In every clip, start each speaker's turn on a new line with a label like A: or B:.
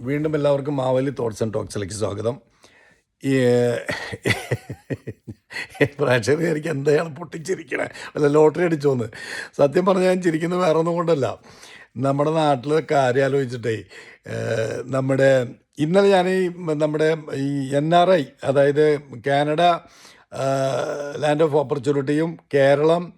A: വീണ്ടും എല്ലാവർക്കും Mavli thoughts and ടോക്സിലേക്ക് സ്വാഗതം. പ്രേക്ഷകർ എനിക്ക് എന്താണ് പൊട്ടിച്ചിരിക്കണേ? അല്ല ലോട്ടറി അടിച്ചോന്ന്. സത്യം പറഞ്ഞാൽ ഞാൻ ചിരിക്കുന്നത് വേറെ ഒന്നും കൊണ്ടല്ല. നമ്മുടെ നാട്ടിലെ കാര്യം ആലോചിച്ചിട്ടേ നമ്മുടെ ഇന്നലെ ഞാൻ ഈ നമ്മുടെ ഈ എൻ ആർ ഐ അതായത് കാനഡ ലാൻഡ് ഓഫ് ഓപ്പർച്യൂണിറ്റിയും കേരളം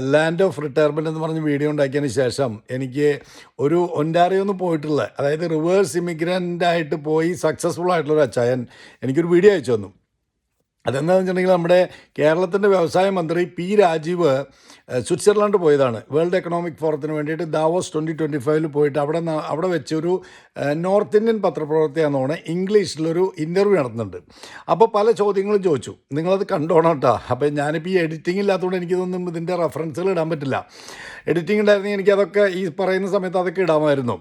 A: ലാൻഡ് ഓഫ് റിട്ടയർമെന്റ് എന്ന് പറഞ്ഞ് വീഡിയോ ഉണ്ടാക്കിയതിന് ശേഷം എനിക്ക് ഒരു ഒന്റാറിയോ ഒന്നും പോയിട്ടുള്ള അതായത് റിവേഴ്സ് ഇമിഗ്രന്റായിട്ട് പോയി സക്സസ്ഫുൾ ആയിട്ടുള്ള ഒരു അച്ചായൻ എനിക്കൊരു വീഡിയോ അയച്ചു തന്നു. അതെന്താണെന്ന് വെച്ചിട്ടുണ്ടെങ്കിൽ നമ്മുടെ കേരളത്തിന്റെ വ്യവസായ മന്ത്രി പി രാജീവ് സ്വിറ്റ്സർലാൻഡ് പോയതാണ്. വേൾഡ് എക്കണോമിക് ഫോറത്തിന് വേണ്ടിയിട്ട് ദാവോസ് ട്വന്റി ട്വന്റി ഫൈവിൽ പോയിട്ട് അവിടെ അവിടെ വെച്ചൊരു ഏഹ്, നോർത്ത് ഇന്ത്യൻ പത്രപ്രവർത്തകയാണെന്നോണെ ഇംഗ്ലീഷിലൊരു ഇന്റർവ്യൂ നടത്തുന്നുണ്ട്. അപ്പോൾ പല ചോദ്യങ്ങളും ചോദിച്ചു. നിങ്ങളത് കണ്ടോണം കേട്ടോ അപ്പോൾ ഞാനിപ്പോൾ ഈ എഡിറ്റിംഗ് ഇല്ലാത്തതുകൊണ്ട് എനിക്കിതൊന്നും ഇതിന്റെ റെഫറൻസുകൾ ഇടാൻ പറ്റില്ല. എഡിറ്റിംഗ് ഉണ്ടായിരുന്നെങ്കിൽ എനിക്കതൊക്കെ ഈ പറയുന്ന സമയത്ത് അതൊക്കെ ഇടാമായിരുന്നു.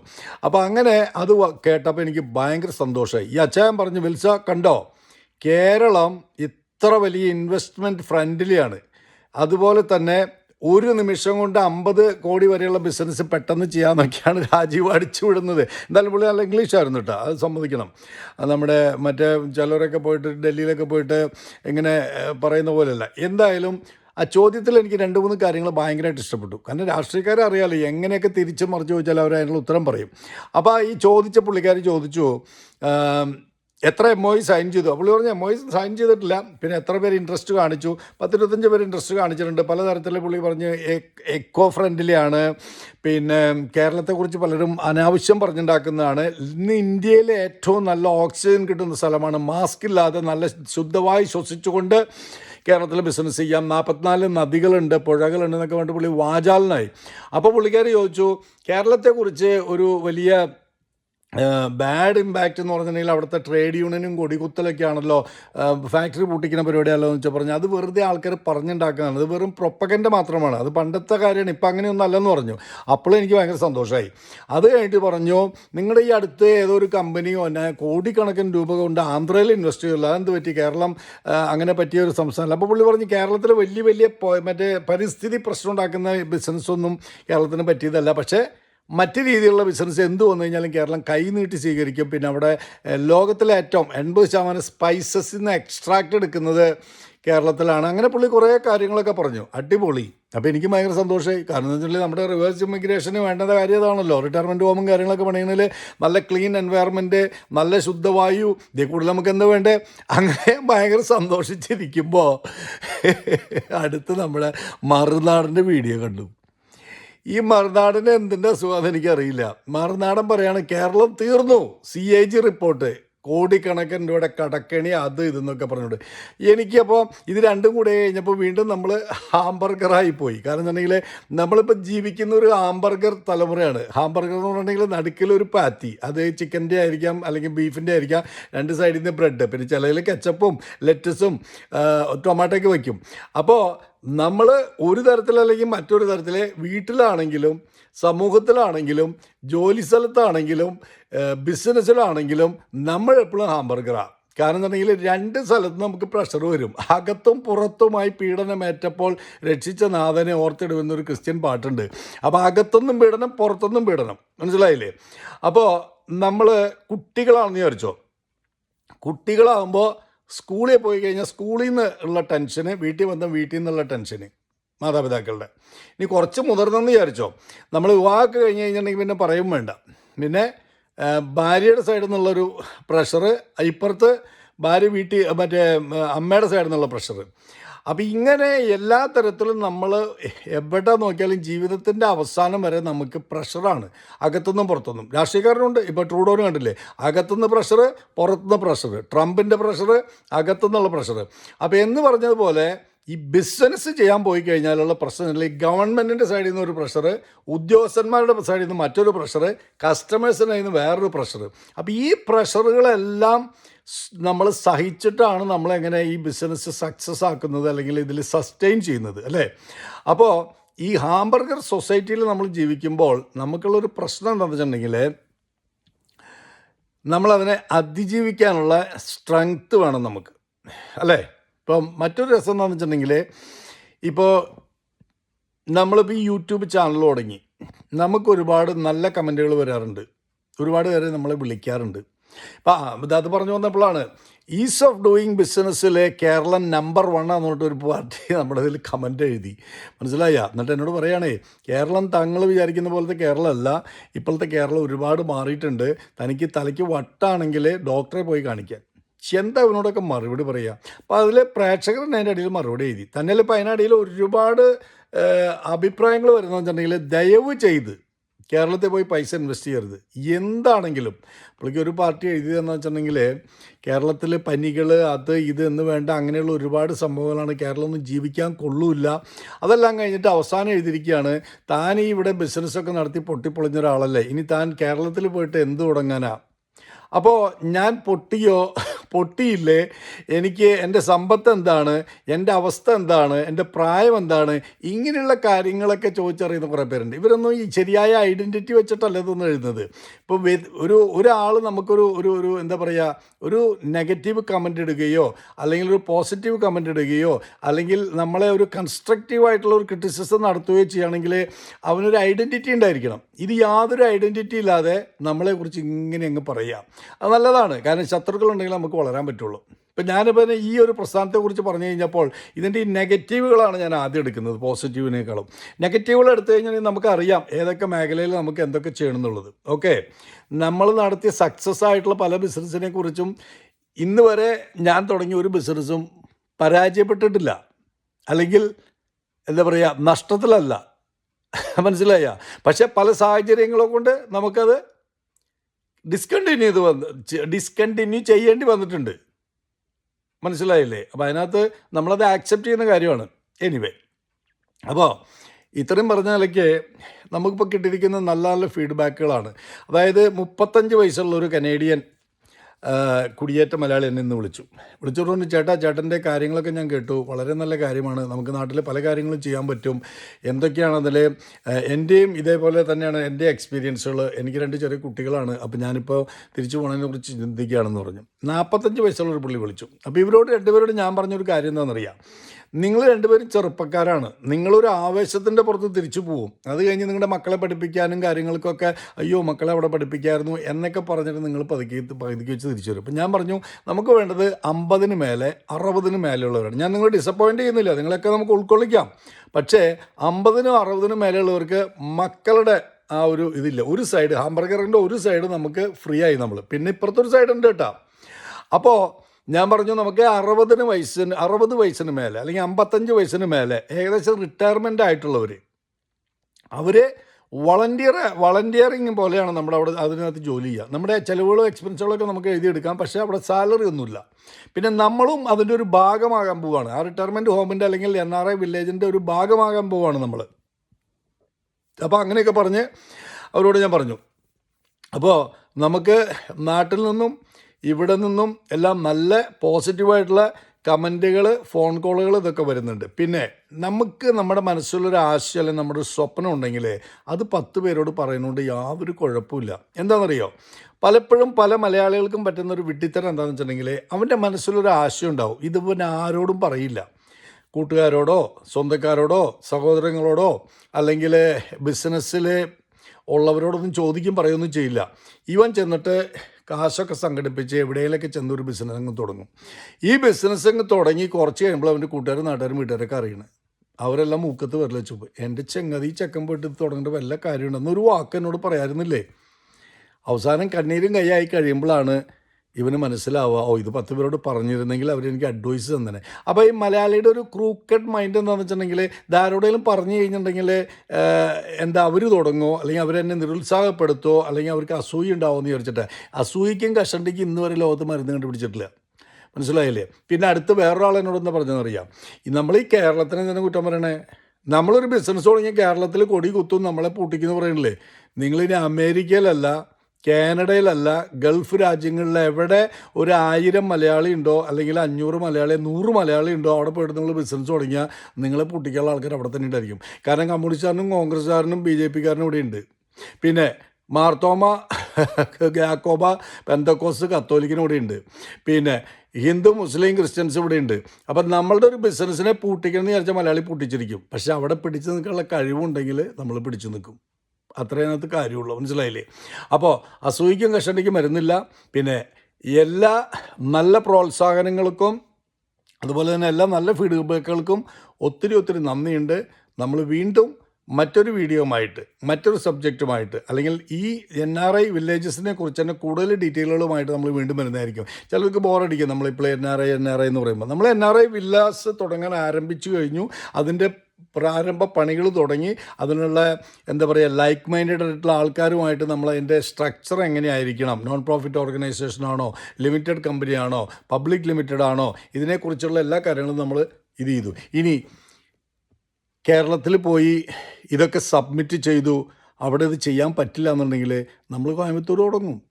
A: അപ്പോൾ അങ്ങനെ അത് കേട്ടപ്പോൾ എനിക്ക് ഭയങ്കര സന്തോഷമായി. ഈ അച്ചായൻ പറഞ്ഞു വിൽസ കണ്ടോ? കേരളം ഇത്ര വലിയ ഇൻവെസ്റ്റ്മെന്റ് ഫ്രണ്ട്ലിയാണ് അതുപോലെ തന്നെ ഒരു നിമിഷം കൊണ്ട് അമ്പത് കോടി വരെയുള്ള ബിസിനസ് പെട്ടെന്ന് ചെയ്യാമെന്നൊക്കെയാണ് രാജീവ് അടിച്ചു വിടുന്നത്. എന്തായാലും പുള്ളി നല്ല ഇംഗ്ലീഷായിരുന്നു കേട്ടോ അത് സമ്മതിക്കണം. നമ്മുടെ മറ്റേ ചിലരൊക്കെ പോയിട്ട് ഡൽഹിയിലൊക്കെ പോയിട്ട് ഇങ്ങനെ പറയുന്ന പോലെയല്ല. എന്തായാലും ആ ചോദ്യത്തിൽ എനിക്ക് രണ്ട് മൂന്ന് കാര്യങ്ങൾ ഭയങ്കരമായിട്ട് ഇഷ്ടപ്പെട്ടു. കാരണം രാഷ്ട്രീയക്കാരെ അറിയാമല്ലോ എങ്ങനെയൊക്കെ തിരിച്ചു മറിച്ച് ചോദിച്ചാൽ അവർ അതിനുള്ള ഉത്തരം പറയും. അപ്പോൾ ഈ ചോദിച്ച പുള്ളിക്കാർ ചോദിച്ചു എത്ര ഒ സൈൻ ചെയ്തു? പറഞ്ഞു എം ഒ സൈൻ ചെയ്തിട്ടില്ല. പിന്നെ എത്ര പേര് ഇൻട്രസ്റ്റ് കാണിച്ചു? പത്തിരുപത്തഞ്ച് പേര് ഇൻട്രസ്റ്റ് കാണിച്ചിട്ടുണ്ട്. പലതരത്തിൽ പുള്ളി പറഞ്ഞ് എക്കോ ഫ്രണ്ട്ലിയാണ് പിന്നെ കേരളത്തെക്കുറിച്ച് പലരും അനാവശ്യം പറഞ്ഞുണ്ടാക്കുന്നതാണ്. ഇന്ന് ഇന്ത്യയിലെ ഏറ്റവും നല്ല ഓക്സിജൻ കിട്ടുന്ന സ്ഥലമാണ്. മാസ്ക് ഇല്ലാതെ നല്ല ശുദ്ധമായി ശ്വസിച്ചുകൊണ്ട് കേരളത്തിൽ ബിസിനസ് ചെയ്യാം. നാൽപ്പത്തിനാല് നദികളുണ്ട് പുഴകളുണ്ട് എന്നൊക്കെ പറഞ്ഞിട്ട് പുള്ളി വാചാലനായി. അപ്പോൾ പുള്ളിക്കാർ ചോദിച്ചു കേരളത്തെക്കുറിച്ച് ഒരു വലിയ ബാഡ് ഇമ്പാക്റ്റ് എന്ന് പറഞ്ഞിട്ടുണ്ടെങ്കിൽ അവിടുത്തെ ട്രേഡ് യൂണിയനും കൊടികുത്തലൊക്കെ ആണല്ലോ ഫാക്ടറി പൂട്ടിക്കുന്ന പരിപാടിയാണല്ലോ എന്ന് വെച്ചാൽ പറഞ്ഞു. അത് വെറുതെ ആൾക്കാർ പറഞ്ഞുണ്ടാക്കുന്നതാണ്. അത് വെറും പ്രൊപ്പകന്റെ മാത്രമാണ്. അത് പണ്ടത്തെ കാര്യമാണ്. ഇപ്പം അങ്ങനെയൊന്നും അല്ലെന്ന് പറഞ്ഞു. അപ്പോഴും എനിക്ക് ഭയങ്കര സന്തോഷമായി അത് കഴിഞ്ഞിട്ട് പറഞ്ഞു നിങ്ങളുടെ ഈ അടുത്ത് ഏതോ ഒരു കമ്പനിയോ കോടിക്കണക്കിന് രൂപ കൊണ്ട് ആന്ധ്രയിൽ ഇൻവെസ്റ്റ് ചെയ്തില്ല അതെന്ത് പറ്റി? കേരളം അങ്ങനെ പറ്റിയ ഒരു സംസ്ഥാനം അപ്പോൾ പുള്ളി പറഞ്ഞു കേരളത്തിൽ വലിയ വലിയ മറ്റേ പരിസ്ഥിതി പ്രശ്നം ഉണ്ടാക്കുന്ന ബിസിനസ്സൊന്നും കേരളത്തിന് പറ്റിയതല്ല. പക്ഷേ മറ്റ് രീതിയിലുള്ള ബിസിനസ് എന്ത് വന്നു കഴിഞ്ഞാലും കേരളം കൈനീട്ടി സ്വീകരിക്കും. പിന്നെ അവിടെ ലോകത്തിലെ ഏറ്റവും എൺപത് ശതമാനം സ്പൈസസിൽ നിന്ന് എക്സ്ട്രാക്റ്റ് എടുക്കുന്നത് കേരളത്തിലാണ്. അങ്ങനെ പുള്ളി കുറേ കാര്യങ്ങളൊക്കെ പറഞ്ഞു. അടിപൊളി. അപ്പോൾ എനിക്ക് ഭയങ്കര സന്തോഷമായി. കാരണം എന്ന് നമ്മുടെ റിവേഴ്സ് ഇമിഗ്രേഷന് വേണ്ടത് കാര്യം അതാണല്ലോ. റിട്ടയർമെന്റ് ഹോമും കാര്യങ്ങളൊക്കെ പണിയണതിൽ നല്ല ക്ലീൻ എൻവയറമെന്റ് നല്ല ശുദ്ധവായു ഇതേ കൂടുതൽ നമുക്ക് എന്താ വേണ്ടേ? അങ്ങനെ ഭയങ്കര സന്തോഷിച്ചിരിക്കുമ്പോൾ അടുത്ത് നമ്മുടെ മറുനാടിന്റെ വീഡിയോ കണ്ടു. ഈ മറുനാടിന് എന്തിന്റെ അസുഖം എനിക്കറിയില്ല. മറുനാടൻ പറയാണ് കേരളം തീർന്നു. സി എ ജി റിപ്പോർട്ട് കോടിക്കണക്കിന് രൂപയുടെ കടക്കണി അത് ഇതെന്നൊക്കെ പറഞ്ഞോണ്ട് എനിക്കപ്പോൾ ഇത് രണ്ടും കൂടെ കഴിഞ്ഞപ്പോൾ വീണ്ടും നമ്മൾ ഹാംബർഗറായി പോയി. കാരണം എന്നുണ്ടെങ്കിൽ നമ്മളിപ്പോൾ ജീവിക്കുന്ന ഒരു ഹാംബർഗർ തലമുറയാണ്. ഹാംബർഗർ എന്ന് പറഞ്ഞിട്ടുണ്ടെങ്കിൽ നടുക്കിലൊരു പാറ്റി അത് ചിക്കന്റെ ആയിരിക്കാം അല്ലെങ്കിൽ ബീഫിന്റെ ആയിരിക്കാം. രണ്ട് സൈഡിൽ നിന്ന് ബ്രെഡ്. പിന്നെ ചിലതിൽ കെച്ചപ്പും ലെറ്റസും ടൊമാറ്റോയൊക്കെ വയ്ക്കും അപ്പോൾ നമ്മൾ ഒരു തരത്തിലല്ലെങ്കിൽ മറ്റൊരു തരത്തിൽ വീട്ടിലാണെങ്കിലും സമൂഹത്തിലാണെങ്കിലും ജോലി സ്ഥലത്താണെങ്കിലും ബിസിനസ്സിലാണെങ്കിലും നമ്മൾ എപ്പോഴും ഹാംബർഗറാണ് കാരണം എന്നുണ്ടെങ്കിൽ രണ്ട് സ്ഥലത്ത് നമുക്ക് പ്രഷർ വരും. അകത്തും പുറത്തുമായി പീഡനമേറ്റപ്പോൾ രക്ഷിച്ച നാഥനെ ഓർത്തിടുമെന്നൊരു ക്രിസ്ത്യൻ പാട്ടുണ്ട്. അപ്പോൾ അകത്തുനിന്നും പീഡനം പുറത്തുനിന്നും പീഡനം. മനസ്സിലായില്ലേ? അപ്പോൾ നമ്മൾ കുട്ടികളാണെന്ന് വിചാരിച്ചോ? കുട്ടികളാകുമ്പോൾ സ്കൂളിൽ പോയി കഴിഞ്ഞാൽ സ്കൂളിൽ നിന്ന് ഉള്ള ടെൻഷന് വീട്ടിൽ വന്ന വീട്ടിൽ നിന്നുള്ള ടെൻഷന് മാതാപിതാക്കളുടെ. ഇനി കുറച്ച് മുതിർന്നെന്ന് വിചാരിച്ചോ. നമ്മൾ വിവാഹമൊക്കെ കഴിഞ്ഞ് കഴിഞ്ഞിട്ടുണ്ടെങ്കിൽ പിന്നെ പറയും വേണ്ട. പിന്നെ ഭാര്യയുടെ സൈഡിൽ നിന്നുള്ളൊരു പ്രഷർ ഇപ്പുറത്ത് ഭാര്യ വീട്ടിൽ മറ്റേ അമ്മയുടെ സൈഡിൽ നിന്നുള്ള പ്രഷറ് അപ്പം ഇങ്ങനെ എല്ലാ തരത്തിലും നമ്മൾ എവിടെ നോക്കിയാലും ജീവിതത്തിന്റെ അവസാനം വരെ നമുക്ക് പ്രഷറാണ് അകത്തുനിന്നും പുറത്തുനിന്നും. രാഷ്ട്രീയക്കാരനുണ്ട്. ഇപ്പോൾ ട്രൂഡോന് കണ്ടില്ലേ? അകത്തുനിന്ന് പ്രഷർ പുറത്തുനിന്ന് പ്രഷർ ട്രംപിന്റെ പ്രഷർ അകത്തുനിന്നുള്ള പ്രഷർ അപ്പോൾ എന്ന് പറഞ്ഞതുപോലെ ഈ ബിസിനസ് ചെയ്യാൻ പോയി കഴിഞ്ഞാലുള്ള പ്രശ്നം ഈ ഗവൺമെന്റിന്റെ സൈഡിൽ നിന്ന് ഒരു പ്രഷർ ഉദ്യോഗസ്ഥന്മാരുടെ സൈഡിൽ നിന്ന് മറ്റൊരു പ്രഷർ കസ്റ്റമേഴ്സിന്റെ നിന്ന് വേറൊരു പ്രഷർ അപ്പോൾ ഈ പ്രഷറുകളെല്ലാം നമ്മൾ സഹിച്ചിട്ടാണ് നമ്മളെങ്ങനെ ഈ ബിസിനസ് സക്സസ് ആക്കുന്നത് അല്ലെങ്കിൽ ഇതിൽ സസ്റ്റെയിൻ ചെയ്യുന്നത് അല്ലേ? അപ്പോൾ ഈ ഹാംബർഗർ സൊസൈറ്റിയിൽ നമ്മൾ ജീവിക്കുമ്പോൾ നമുക്കുള്ളൊരു പ്രശ്നം എന്താണെന്ന് വെച്ചിട്ടുണ്ടെങ്കിൽ നമ്മളതിനെ അതിജീവിക്കാനുള്ള സ്ട്രെങ്ത്ത് വേണം നമുക്ക് അല്ലേ? ഇപ്പം മറ്റൊരു രസം എന്താണെന്ന് വെച്ചിട്ടുണ്ടെങ്കിൽ ഇപ്പോൾ നമ്മളിപ്പോൾ ഈ യൂട്യൂബ് ചാനൽ തുടങ്ങി. നമുക്ക് ഒരുപാട് നല്ല കമന്റുകൾ വരാറുണ്ട്. ഒരുപാട് പേരെ നമ്മളെ വിളിക്കാറുണ്ട്. അപ്പം അത് പറഞ്ഞു വന്നപ്പോഴാണ് ഈസ് ഓഫ് ഡൂയിങ് ബിസിനസ്സിലെ കേരളം നമ്പർ വൺ എന്ന് പാർട്ടി നമ്മുടെ ഇതിൽ കമന്റ് എഴുതി. മനസ്സിലായ? എന്നിട്ട് എന്നോട് പറയുകയാണേ കേരളം തങ്ങൾ വിചാരിക്കുന്ന പോലത്തെ കേരളമല്ല. ഇപ്പോഴത്തെ കേരളം ഒരുപാട് മാറിയിട്ടുണ്ട്. തനിക്ക് തലയ്ക്ക് വട്ടാണെങ്കിൽ ഡോക്ടറെ പോയി കാണിക്കാൻ. എന്താ ഇവനോടൊക്കെ മറുപടി പറയുക അപ്പോൾ അതിൽ പ്രേക്ഷകർ അതിന്റെ അടിയിൽ മറുപടി എഴുതി. തന്നെ ഇപ്പോൾ അതിനിടയിൽ ഒരുപാട് അഭിപ്രായങ്ങൾ വരുന്നതെന്ന് വെച്ചിട്ടുണ്ടെങ്കിൽ ദയവ് ചെയ്ത് കേരളത്തിൽ പോയി പൈസ ഇൻവെസ്റ്റ് ചെയ്യരുത്. എന്താണെങ്കിലും പുള്ളിക്ക് ഒരു പാർട്ടി എഴുതിയതെന്ന് വെച്ചിട്ടുണ്ടെങ്കിൽ കേരളത്തിൽ പനികൾ അത് ഇത് എന്ന് വേണ്ട അങ്ങനെയുള്ള ഒരുപാട് സംഭവങ്ങളാണ് കേരളം ഒന്നും ജീവിക്കാൻ കൊള്ളൂല്ല. അതെല്ലാം കഴിഞ്ഞിട്ട് അവസാനം എഴുതിയിരിക്കുകയാണ് താൻ ഈ ഇവിടെ ബിസിനസ്സൊക്കെ നടത്തി പൊട്ടിപ്പൊളിഞ്ഞ ഒരാളല്ലേ. ഇനി താൻ കേരളത്തിൽ പോയിട്ട് എന്ത് തുടങ്ങാനാ? അപ്പോൾ ഞാൻ പൊട്ടിയോ പൊട്ടിയില്ലേ? എനിക്ക് എന്റെ സമ്പത്ത് എന്താണ്? എന്റെ അവസ്ഥ എന്താണ്? എന്റെ പ്രായം എന്താണ്? ഇങ്ങനെയുള്ള കാര്യങ്ങളൊക്കെ ചോദിച്ചറിയുന്ന കുറേ പേരുണ്ട്. ഇവരൊന്നും ഈ ശരിയായ ഐഡന്റിറ്റി വെച്ചിട്ടല്ല ഇതൊന്നും എഴുതുന്നത്. ഇപ്പോൾ ഒരു ഒരാൾ നമുക്കൊരു ഒരു ഒരു എന്താ പറയുക ഒരു നെഗറ്റീവ് കമന്റ് ഇടുകയോ അല്ലെങ്കിൽ ഒരു പോസിറ്റീവ് കമന്റ് ഇടുകയോ അല്ലെങ്കിൽ നമ്മളെ ഒരു കൺസ്ട്രക്റ്റീവ് ആയിട്ടുള്ള ഒരു ക്രിറ്റിസിസം നടത്തുകയോ ചെയ്യുകയാണെങ്കിൽ അവനൊരു ഐഡന്റിറ്റി ഉണ്ടായിരിക്കണം. ഇത് യാതൊരു ഐഡന്റിറ്റി ഇല്ലാതെ നമ്മളെക്കുറിച്ച് ഇങ്ങനെ അങ്ങ് പറയാം. അത് നല്ലതാണ്. കാരണം ശത്രുക്കളുണ്ടെങ്കിൽ നമുക്ക് വളരാൻ പറ്റുള്ളൂ. ഇപ്പം ഞാനിപ്പോൾ ഈ ഒരു പ്രസ്ഥാനത്തെക്കുറിച്ച് പറഞ്ഞു കഴിഞ്ഞപ്പോൾ ഇതിന്റെ ഈ നെഗറ്റീവുകളാണ് ഞാൻ ആദ്യം എടുക്കുന്നത് പോസിറ്റീവിനേക്കാളും. നെഗറ്റീവുകൾ എടുത്തു കഴിഞ്ഞാൽ നമുക്കറിയാം ഏതൊക്കെ മേഖലയിൽ നമുക്ക് എന്തൊക്കെ ചെയ്യണം എന്നുള്ളത് ഓക്കെ? നമ്മൾ നടത്തിയ സക്സസ് ആയിട്ടുള്ള പല ബിസിനസ്സിനെ കുറിച്ചും ഇന്ന് വരെ ഞാൻ തുടങ്ങിയ ഒരു ബിസിനസ്സും പരാജയപ്പെട്ടിട്ടില്ല. അല്ലെങ്കിൽ എന്താ പറയുക നഷ്ടത്തിലല്ല. മനസ്സിലായ? പക്ഷേ പല സാഹചര്യങ്ങളെ കൊണ്ട് നമുക്കത് ഡിസ്കണ്ടിന്യൂ ചെയ്ത് വന്ന് ഡിസ്കണ്ടിന്യൂ ചെയ്യേണ്ടി വന്നിട്ടുണ്ട്. മനസ്സിലായില്ലേ? അപ്പോൾ അതിനകത്ത് നമ്മളത് ആക്സെപ്റ്റ് ചെയ്യുന്ന കാര്യമാണ്. എനിവേ അപ്പോൾ ഇത്രയും പറഞ്ഞ നിലയ്ക്ക് നമുക്കിപ്പോൾ കിട്ടിയിരിക്കുന്ന നല്ല നല്ല ഫീഡ്ബാക്കുകളാണ് അതായത് മുപ്പത്തഞ്ച് വയസ്സുള്ള ഒരു കനേഡിയൻ കുടിയേറ്റ മലയാളി എന്നെ ഇന്ന് വിളിച്ചു. വിളിച്ചുകൊണ്ട് ചേട്ടാ ചേട്ടന്റെ കാര്യങ്ങളൊക്കെ ഞാൻ കേട്ടു. വളരെ നല്ല കാര്യമാണ്. നമുക്ക് നാട്ടിൽ പല കാര്യങ്ങളും ചെയ്യാൻ പറ്റും. എന്തൊക്കെയാണതിൽ എന്റെയും ഇതേപോലെ തന്നെയാണ് എന്റെ എക്സ്പീരിയൻസുകൾ എനിക്ക് രണ്ട് ചെറിയ കുട്ടികളാണ്. അപ്പോൾ ഞാനിപ്പോൾ തിരിച്ചു പോകുന്നതിനെ കുറിച്ച് ചിന്തിക്കുകയാണെന്ന് പറഞ്ഞു. നാൽപ്പത്തഞ്ച് വയസ്സുള്ള ഒരു പുള്ളി വിളിച്ചു. അപ്പോൾ ഇവരോട് രണ്ടുപേരോട് ഞാൻ പറഞ്ഞൊരു കാര്യം എന്താണെന്നറിയാം. നിങ്ങൾ രണ്ടുപേരും ചെറുപ്പക്കാരാണ്. നിങ്ങളൊരു ആവേശത്തിന്റെ പുറത്ത് തിരിച്ചു പോവും. അത് കഴിഞ്ഞ് നിങ്ങളുടെ മക്കളെ പഠിപ്പിക്കാനും കാര്യങ്ങൾക്കൊക്കെ അയ്യോ മക്കളെ അവിടെ പഠിപ്പിക്കായിരുന്നു എന്നൊക്കെ പറഞ്ഞിട്ട് നിങ്ങൾ പതുക്കി പതുക്കി വെച്ച് തിരിച്ചു വരും. അപ്പം ഞാൻ പറഞ്ഞു നമുക്ക് വേണ്ടത് അമ്പതിന് മേലെ അറുപതിന് മേലെയുള്ളവരാണ്. ഞാൻ നിങ്ങളെ ഡിസപ്പോയിന്റ് ചെയ്യുന്നില്ല. നിങ്ങളൊക്കെ നമുക്ക് ഉൾക്കൊള്ളിക്കാം. പക്ഷേ അമ്പതിനും അറുപതിനും മേലെയുള്ളവർക്ക് മക്കളുടെ ആ ഒരു ഇതില്ല. ഒരു സൈഡ് ഹാംബർഗറിന്റെ ഒരു സൈഡ് നമുക്ക് ഫ്രീ ആയി നമ്മൾ പിന്നെ ഇപ്പുറത്തൊരു സൈഡ് ഉണ്ട് കേട്ടോ. അപ്പോൾ ഞാൻ പറഞ്ഞു നമുക്ക് അറുപതിന് വയസ്സിന് അറുപത് വയസ്സിന് മേലെ അല്ലെങ്കിൽ അമ്പത്തഞ്ച് വയസ്സിന് മേലെ ഏകദേശം റിട്ടയർമെന്റ് ആയിട്ടുള്ളവർ അവർ വളണ്ടിയർ വളണ്ടിയറിങ് പോലെയാണ് നമ്മുടെ അവിടെ അതിനകത്ത് ജോലി ചെയ്യുക. നമ്മുടെ ചിലവുകളും എക്സ്പെൻസുകളൊക്കെ നമുക്ക് എഴുതിയെടുക്കാം പക്ഷേ അവിടെ സാലറി ഒന്നുമില്ല. പിന്നെ നമ്മളും അതിന്റെ ഒരു ഭാഗമാകാൻ പോവുകയാണ് ആ റിട്ടയർമെന്റ് ഹോമിന്റെ അല്ലെങ്കിൽ എൻ ആർ ഐ വില്ലേജിന്റെ ഒരു ഭാഗമാകാൻ പോവുകയാണ് നമ്മൾ അപ്പോൾ അങ്ങനെയൊക്കെ പറഞ്ഞ് അവരോട് ഞാൻ പറഞ്ഞു. അപ്പോൾ നമുക്ക് നാട്ടിൽ നിന്നും ഇവിടെ നിന്നും എല്ലാം നല്ല പോസിറ്റീവായിട്ടുള്ള കമന്റുകൾ ഫോൺ കോളുകൾ ഇതൊക്കെ വരുന്നുണ്ട്. പിന്നെ നമുക്ക് നമ്മുടെ മനസ്സിലൊരു ആശയം അല്ലെങ്കിൽ നമ്മുടെ സ്വപ്നം ഉണ്ടെങ്കിൽ അത് പത്ത് പേരോട് പറയുന്നതുകൊണ്ട് യാതൊരു കുഴപ്പമില്ല എന്താണെന്നറിയോ? പലപ്പോഴും പല മലയാളികൾക്കും പറ്റുന്ന ഒരു വിട്ടിത്തരം എന്താണെന്ന് വെച്ചിട്ടുണ്ടെങ്കിൽ അവന്റെ മനസ്സിലൊരു ആശയം ഉണ്ടാവും ഇത് പിന്നെ ആരോടും പറയില്ല. കൂട്ടുകാരോടോ സ്വന്തക്കാരോടോ സഹോദരങ്ങളോടോ അല്ലെങ്കിൽ ബിസിനസ്സിൽ ഉള്ളവരോടൊന്നും ചോദിക്കും പറയുകയൊന്നും ചെയ്യില്ല. ഇവൻ ചെന്നിട്ട് കാശൊക്കെ സംഘടിപ്പിച്ച് എവിടെയെങ്കിലൊക്കെ ചെന്ന് ഒരു ബിസിനസ് അങ്ങ് തുടങ്ങും. ഈ ബിസിനസ് അങ്ങ് തുടങ്ങി കുറച്ച് കഴിയുമ്പോൾ അവന്റെ കൂട്ടുകാരും നാട്ടുകാരും വീട്ടുകാരൊക്കെ അറിയണം. അവരെല്ലാം മൂക്കത്ത് വരല പോയി. എന്റെ ചെങ്ങതി ചെക്കൻ പോയിട്ട് തുടങ്ങേണ്ട വല്ല കാര്യമുണ്ടെന്നൊരു വാക്ക് എന്നോട് പറയാറുന്നില്ലേ? അവസാനം കണ്ണീരും കൈയായി കഴിയുമ്പോഴാണ് ഇവന് മനസ്സിലാവുക ഓ ഇത് പത്ത് പേരോട് പറഞ്ഞിരുന്നെങ്കിൽ അവരെനിക്ക് അഡ്വൈസ് തന്നെ അപ്പോൾ ഈ മലയാളിയുടെ ഒരു ക്രൂക്കഡ് മൈൻഡ് എന്താണെന്ന് വെച്ചിട്ടുണ്ടെങ്കിൽ ഇതാരോടെങ്കിലും പറഞ്ഞു കഴിഞ്ഞിട്ടുണ്ടെങ്കിൽ എന്താ അവർ തുടങ്ങോ അല്ലെങ്കിൽ അവരെന്നെ നിരുത്സാഹപ്പെടുത്തോ അല്ലെങ്കിൽ അവർക്ക് അസൂയ ഉണ്ടാവുമോ എന്ന് ചോദിച്ചിട്ട് അസൂയിക്കും കഷണ്ടിക്കും ഇന്ന് വരെ ലോകത്ത് മരുന്ന് കണ്ടുപിടിച്ചിട്ടില്ല. മനസ്സിലായില്ലേ? പിന്നെ അടുത്ത് വേറൊരാൾ എന്നോട് എന്താ പറഞ്ഞതെന്നറിയാം നമ്മൾ ഈ കേരളത്തിന് തന്നെ കുറ്റം പറയണേ? നമ്മളൊരു ബിസിനസ് തുടങ്ങിയ കേരളത്തിൽ കൊടി കുത്തും നമ്മളെ പൂട്ടിക്കുന്നു പറയണില്ലേ? നിങ്ങളിനി അമേരിക്കയിലല്ല കാനഡയിലല്ല ഗൾഫ് രാജ്യങ്ങളിൽ എവിടെ ഒരു ആയിരം മലയാളി ഉണ്ടോ അല്ലെങ്കിൽ അഞ്ഞൂറ് മലയാളി നൂറ് മലയാളി ഉണ്ടോ അവിടെ പോയിട്ട് നിങ്ങൾ ബിസിനസ് തുടങ്ങിയാൽ നിങ്ങളെ പൊട്ടിക്കാനുള്ള ആൾക്കാർ അവിടെ തന്നെ ഉണ്ടായിരിക്കും. കാരണം കമ്മ്യൂണിസ്റ്റുകാരനും കോൺഗ്രസ്സുകാരനും ബി ജെ പിക്കാരനും ഇവിടെ ഉണ്ട്. പിന്നെ മാർത്തോമ ഗാക്കോബ പെന്തക്കോസ് കത്തോലിക്കിനും ഇവിടെ ഉണ്ട്. പിന്നെ ഹിന്ദു മുസ്ലിം ക്രിസ്ത്യൻസ് ഇവിടെ ഉണ്ട്. അപ്പം നമ്മളുടെ ഒരു ബിസിനസ്സിനെ പൂട്ടിക്കണമെന്ന് വിചാരിച്ചാൽ മലയാളി പൂട്ടിച്ചിരിക്കും. പക്ഷേ അവിടെ പിടിച്ചു നിൽക്കാനുള്ള കഴിവുണ്ടെങ്കിൽ നമ്മൾ പിടിച്ചു നിൽക്കും. അത്രേ കാര്യമുള്ളൂ. മനസ്സിലായില്ലേ? അപ്പോൾ അസൂയിക്കും കഷണ്ടിക്കും മരുന്നില്ല പിന്നെ എല്ലാ നല്ല പ്രോത്സാഹനങ്ങൾക്കും അതുപോലെ തന്നെ എല്ലാ നല്ല ഫീഡ്ബാക്കുകൾക്കും ഒത്തിരി ഒത്തിരി നന്ദിയുണ്ട്. നമ്മൾ വീണ്ടും മറ്റൊരു വീഡിയോയുമായിട്ട് മറ്റൊരു സബ്ജക്റ്റുമായിട്ട് അല്ലെങ്കിൽ ഈ എൻ ആർ ഐ വില്ലേജസിനെ കുറിച്ച് തന്നെ കൂടുതൽ ഡീറ്റെയിലുകളുമായിട്ട് നമ്മൾ വീണ്ടും വരുന്നതായിരിക്കും. ചിലർക്ക് ബോറടിക്കും. നമ്മളിപ്പോൾ N R I N R I എന്ന് പറയുമ്പോൾ. നമ്മൾ എൻ ആർ ഐ വില്ലാസ് തുടങ്ങാൻ ആരംഭിച്ചു കഴിഞ്ഞു. അതിന്റെ പ്രാരംഭ പണികൾ തുടങ്ങി അതിനുള്ള എന്താ പറയുക ലൈക്ക് മൈൻഡഡ് ആയിട്ടുള്ള ആൾക്കാരുമായിട്ട് നമ്മൾ അതിന്റെ സ്ട്രക്ചർ എങ്ങനെയായിരിക്കണം? നോൺ പ്രോഫിറ്റ് ഓർഗനൈസേഷൻ ആണോ? ലിമിറ്റഡ് കമ്പനി ആണോ? പബ്ലിക് ലിമിറ്റഡ് ആണോ? ഇതിനെക്കുറിച്ചുള്ള എല്ലാ കാര്യങ്ങളും നമ്മൾ ഇത് ചെയ്തു. ഇനി കേരളത്തിൽ പോയി ഇതൊക്കെ സബ്മിറ്റ് ചെയ്തു. അവിടെ ഇത് ചെയ്യാൻ പറ്റില്ല എന്നുണ്ടെങ്കിൽ നമ്മൾ കോയമ്പത്തൂർ തുടങ്ങും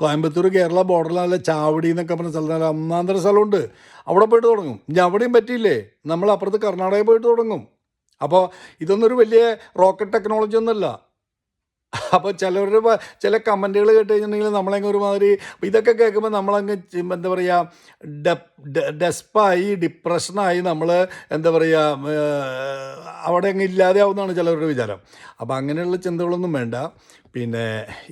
A: കോയമ്പത്തൂർ കേരള ബോർഡറിലെ ചാവടി എന്നൊക്കെ പറഞ്ഞ സ്ഥലം ഒന്നാന്തര സ്ഥലമുണ്ട്. അവിടെ പോയിട്ട് തുടങ്ങും. ഇനി അവിടെയും പറ്റിയില്ലേ? നമ്മൾ അപ്പുറത്ത് കർണാടകയിൽ പോയിട്ട് തുടങ്ങും. അപ്പോൾ ഇതൊന്നൊരു വലിയ റോക്കറ്റ് ടെക്നോളജി ഒന്നുമല്ല അപ്പോൾ ചിലവരുടെ ചില കമന്റുകൾ കേട്ട് കഴിഞ്ഞിട്ടുണ്ടെങ്കിൽ നമ്മളങ്ങ് ഒരുമാതിരി ഇതൊക്കെ കേൾക്കുമ്പോൾ നമ്മളങ്ങ് എന്താ പറയുക ഡെപ് ഡെസ്പായി ഡിപ്രഷനായി നമ്മൾ എന്താ പറയുക അവിടെ അങ്ങ് ഇല്ലാതെ ആവുന്നതാണ് ചിലവരുടെ വിചാരം. അപ്പോൾ അങ്ങനെയുള്ള ചിന്തകളൊന്നും വേണ്ട. പിന്നെ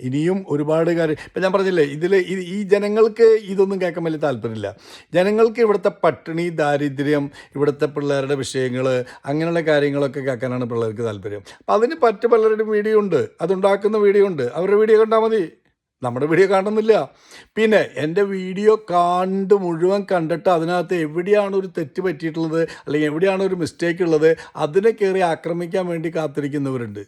A: ഇനിയും ഒരുപാട് കാര്യം. ഇപ്പം ഞാൻ പറഞ്ഞില്ലേ ഇതിൽ ഈ ജനങ്ങൾക്ക് ഇതൊന്നും കേൾക്കാൻ വലിയ താല്പര്യമില്ല. ജനങ്ങൾക്ക് ഇവിടുത്തെ പട്ടിണി ദാരിദ്ര്യം ഇവിടുത്തെ പിള്ളേരുടെ വിഷയങ്ങൾ അങ്ങനെയുള്ള കാര്യങ്ങളൊക്കെ കേൾക്കാനാണ് പിള്ളേർക്ക് താല്പര്യം. അപ്പം അതിന് പറ്റു പലരുടെയും വീഡിയോ ഉണ്ട്. അതുണ്ടാക്കുന്ന വീഡിയോ ഉണ്ട്. അവരുടെ വീഡിയോ കണ്ടാൽ മതി. നമ്മുടെ വീഡിയോ കാണുന്നില്ല. പിന്നെ എന്റെ വീഡിയോ കണ്ട് മുഴുവൻ കണ്ടിട്ട് അതിനകത്ത് എവിടെയാണ് ഒരു തെറ്റ് പറ്റിയിട്ടുള്ളത് അല്ലെങ്കിൽ എവിടെയാണ് ഒരു മിസ്റ്റേക്ക് ഉള്ളത് അതിനെ കയറി ആക്രമിക്കാൻ വേണ്ടി കാത്തിരിക്കുന്നവരുണ്ട്.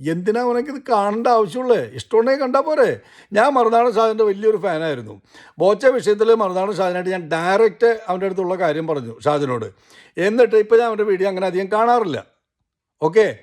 A: എന്തിനാ അവനക്ക് ഇത് കാണേണ്ട ആവശ്യമുള്ളേ? ഇഷ്ടമുണ്ടെങ്കിൽ കണ്ടാൽ പോരെ. ഞാൻ മറുനാടൻ ഷാജിന്റെ വലിയൊരു ഫാനായിരുന്നു. ബോച്ച വിഷയത്തിൽ മറുനാടൻ ഷാജിനായിട്ട് ഞാൻ ഡയറക്റ്റ് അവന്റെ അടുത്തുള്ള കാര്യം പറഞ്ഞു ഷാജിനോട്. എന്നിട്ട് ഇപ്പോൾ ഞാൻ അവന്റെ വീഡിയോ അങ്ങനെ അധികം കാണാറില്ല. ഓക്കെ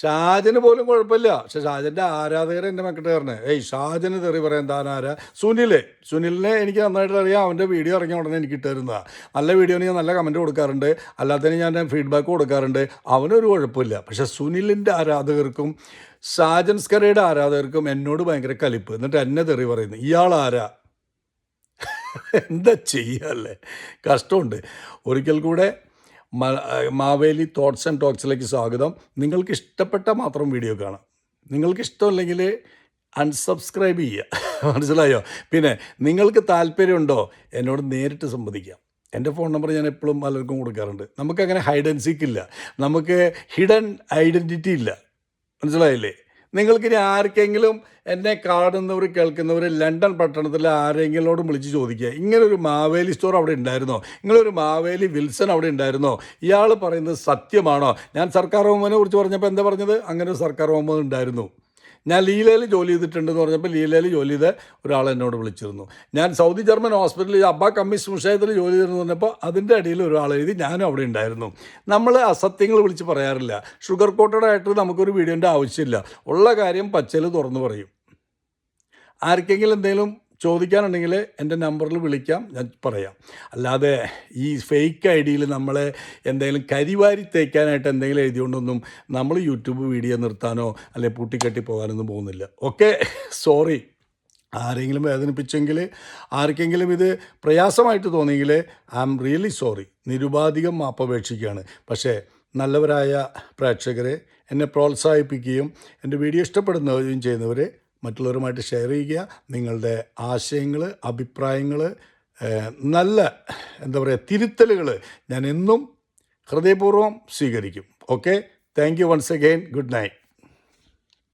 A: ഷാജന് പോലും കുഴപ്പമില്ല. പക്ഷെ ഷാജന്റെ ആരാധകർ എന്റെ മക്കിട്ട് കയറണേ ഏയ് ഷാജന് തെറി പറയാൻ താൻ ആരാ? സുനിൽ. സുനിലിനെ എനിക്ക് നന്നായിട്ട് അറിയാം അവന്റെ വീഡിയോ ഇറങ്ങിയ ഉടനെ എനിക്ക് ഇട്ടുതരുന്നതാണ് നല്ല വീഡിയോ ഞാൻ നല്ല കമന്റ് കൊടുക്കാറുണ്ട്. അല്ലാത്തതിന് ഞാൻ ഫീഡ്ബാക്ക് കൊടുക്കാറുണ്ട്. അവനൊരു കുഴപ്പമില്ല. പക്ഷെ സുനിലിന്റെ ആരാധകർക്കും ഷാജൻ സ്കരയുടെ ആരാധകർക്കും എന്നോട് ഭയങ്കര കലിപ്പ്. എന്നിട്ട് എന്നെ തെറി പറയുന്നു. ഇയാൾ ആരാ? എന്താ ചെയ്യല്ലേ കഷ്ടമുണ്ട്. ഒരിക്കൽ കൂടെ മാവേലി തോട്ട്സ് ആൻഡ് ടോക്സിലേക്ക് സ്വാഗതം. നിങ്ങൾക്ക് ഇഷ്ടപ്പെട്ട മാത്രം വീഡിയോ കാണാം. നിങ്ങൾക്ക് ഇഷ്ടമല്ലെങ്കിൽ അൺസബ്സ്ക്രൈബ് ചെയ്യുക. മനസ്സിലായോ? പിന്നെ നിങ്ങൾക്ക് താല്പര്യമുണ്ടോ? എന്നോട് നേരിട്ട് സംവദിക്കാം. എന്റെ ഫോൺ നമ്പർ ഞാൻ എപ്പോഴും പലർക്കും കൊടുക്കാറുണ്ട്. നമുക്കങ്ങനെ ഹൈഡ് ഇല്ല. നമുക്ക് ഹിഡൻ ഐഡന്റിറ്റി ഇല്ല. മനസ്സിലായില്ലേ? നിങ്ങൾക്കിനി ആർക്കെങ്കിലും എന്നെ കാണുന്നവർ കേൾക്കുന്നവർ ലണ്ടൻ പട്ടണത്തിൽ ആരെങ്കിലോടും വിളിച്ച് ചോദിക്കുക. ഇങ്ങനൊരു മാവേലി സ്റ്റോർ അവിടെ ഉണ്ടായിരുന്നോ? ഇങ്ങനൊരു മാവേലി വിൽസൺ അവിടെ ഉണ്ടായിരുന്നോ? ഇയാൾ പറയുന്നത് സത്യമാണോ? ഞാൻ സർക്കാർ ഹോമിനെ കുറിച്ച് പറഞ്ഞപ്പോൾ എന്താ പറഞ്ഞത്? അങ്ങനെ സർക്കാർ ഹോം ഉണ്ടായിരുന്നു. ഞാൻ ലീലയിൽ ജോലി ചെയ്തിട്ടുണ്ടെന്ന് പറഞ്ഞപ്പോൾ ലീലയിൽ ജോലി ചെയ്ത ഒരാൾ എന്നോട് വിളിച്ചിരുന്നു. ഞാൻ സൗദി ജർമ്മൻ ഹോസ്പിറ്റലിൽ അബ്ബ കമ്മീസ് മുഷായത്തിൽ ജോലി ചെയ്തിരുന്നു പറഞ്ഞപ്പോൾ അതിന്റെ അടിയിൽ ഒരാൾ എഴുതി ഞാനും അവിടെ ഉണ്ടായിരുന്നു. നമ്മൾ അസത്യങ്ങൾ വിളിച്ച് പറയാറില്ല. ഷുഗർ കോട്ടഡ് ആയിട്ട് നമുക്കൊരു വീഡിയോന്റെ ആവശ്യമില്ല. ഉള്ള കാര്യം പച്ചയിൽ തുറന്നു പറയും. ആർക്കെങ്കിലും എന്തെങ്കിലും ചോദിക്കാനുണ്ടെങ്കിൽ എന്റെ നമ്പറിൽ വിളിക്കാം ഞാൻ പറയാം. അല്ലാതെ ഈ ഫേക്ക് ഐ ഡിയിൽ നമ്മളെ എന്തെങ്കിലും കരിവാരി തേക്കാനായിട്ട് എന്തെങ്കിലും എഴുതിയോണ്ടൊന്നും നമ്മൾ യൂട്യൂബ് വീഡിയോ നിർത്താനോ അല്ലെ പൂട്ടിക്കെട്ടി പോകാനൊന്നും പോകുന്നില്ല. Okay sorry. ആരെങ്കിലും വേദനിപ്പിച്ചെങ്കിൽ ആർക്കെങ്കിലും ഇത് പ്രയാസമായിട്ട് തോന്നിയെങ്കിൽ ഐ ആം റിയലി സോറി. നിരുപാധികം മാപ്പപേക്ഷിക്കുകയാണ്. പക്ഷേ നല്ലവരായ പ്രേക്ഷകരെ എന്നെ പ്രോത്സാഹിപ്പിക്കുകയും എന്റെ വീഡിയോ ഇഷ്ടപ്പെടുന്നവരും ചെയ്യുന്നവരെ മറ്റുള്ളവരുമായിട്ട് ഷെയർ ചെയ്യുക നിങ്ങളുടെ ആശയങ്ങൾ അഭിപ്രായങ്ങൾ നല്ല എന്താ പറയുക തിരുത്തലുകൾ ഞാൻ എന്നും ഹൃദയപൂർവം സ്വീകരിക്കും. Okay thank you once again good night